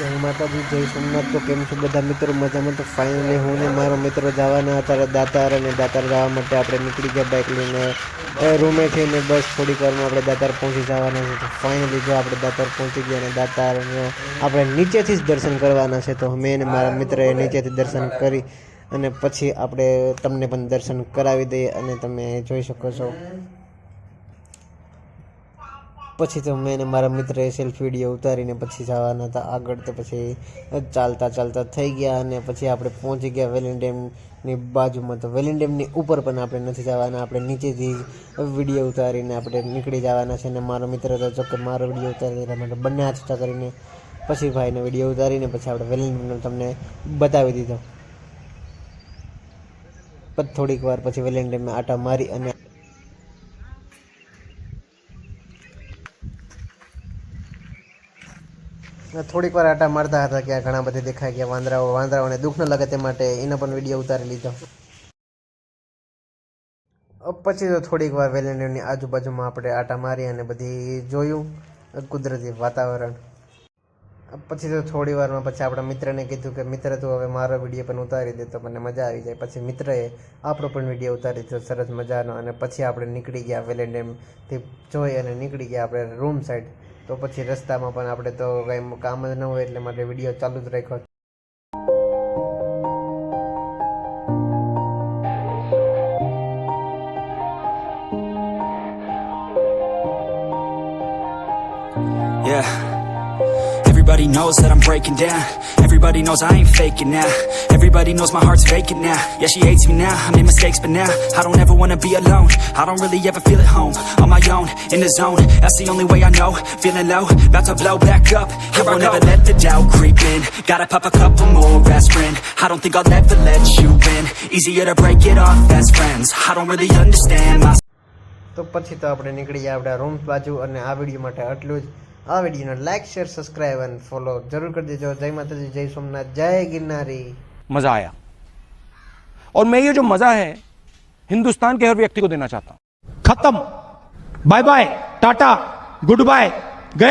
જય માતાજી જય સોમનાથ. તો કેમ છો બધા મિત્રો? મજામાં? તો ફાઇનલી હું ને મારો મિત્રો જવાના હતા દાતાર અને દાતાર જવા માટે આપણે નીકળી ગયા બાઇક લઈને. રૂમે થઈને બસ થોડીક વારમાં આપણે દાતાર પહોંચી જવાના છે. તો ફાઇનલી જો આપણે દાતાર પહોંચી ગયા અને દાતાર આપણે નીચેથી જ દર્શન કરવાના છે, તો મેં અને મારા મિત્રએ નીચેથી દર્શન કરી અને પછી આપણે તમને પણ દર્શન કરાવી દઈએ અને તમે જોઈ શકો છો. પછી તો મેં મારા મિત્રએ સેલ્ફી વીડિયો ઉતારીને પછી જવાના હતા આગળ તો પછી ચાલતા ચાલતા થઈ ગયા અને પછી આપણે પહોંચી ગયા વેલિંગ ડેમની બાજુમાં. તો વેલિંગ ડેમની ઉપર પણ આપણે નથી જવાના. આપણે નીચેથી વીડિયો ઉતારીને આપણે નીકળી જવાના છે અને મારો મિત્ર તો ચોક્કસ મારો વીડિયો ઉતારી દેવા માટે બંને હાથ છૂટા કરીને પછી ભાઈનો વીડિયો ઉતારીને પછી આપણે વેલિંગ ડેમનો તમને બતાવી દીધો. થોડીક વાર પછી વેલિંગ ડેમમાં આટા મારી અને થોડીક વાર આટા મારતા હતા કે આ ઘણા બધા દેખાય ગયા વાંદરાઓ વાંદરાઓને દુઃખ ન લાગે તે માટે એનો પણ વીડિયો ઉતારી લીધો. પછી તો થોડીક વાર વેલેન્ડરની આજુબાજુમાં આપણે આટા મારી અને બધી જોયું કુદરતી વાતાવરણ. પછી તો થોડી વારમાં પછી આપણા મિત્રને કીધું કે, મિત્ર, તું હવે મારો વીડિયો પણ ઉતારી દે તો મને મજા આવી જાય. પછી મિત્રએ આપણો પણ વીડિયો ઉતારી દીધો, સરસ મજાનો. અને પછી આપણે નીકળી ગયા વેલેન્ડેમથી જોઈ અને નીકળી ગયા આપણે રૂમ સાઈડ તો પછી રસ્તામાં પણ આપણે તો કંઈ કામ જ ન હોય એટલે માટે વીડિયો ચાલુ જ રાખ્યો Yeah. Everybody knows that I'm breaking down. Everybody knows I ain't faking now. Everybody knows my heart's vacant now. Yeah, she hates me now. I made mistakes, but now I don't ever wanna be alone. I don't really ever feel at home. On my own, in the zone. That's the only way I know. Feeling low, about to blow back up. Here I won't ever let the doubt creep in. Gotta pop a couple more aspirin. I don't think I'll ever let you in. Easier to break it off best friends. I don't really understand my તો પછી તો આપણે નીકળી ગયા આપણા room બાજુ અને આ વિડીયો માટે આટલું જ આ વિડીયોને લાઇક શેર સબસ્ક્રાઈબ અને ફોલો જરૂર કરી દેજો જય માતાજી જય સોમનાથ જય गिरनारी मजा आया और मैं ये जो मजा है हिंदुस्तान के हर व्यक्ति को देना चाहता हूं खत्म bye bye tata good bye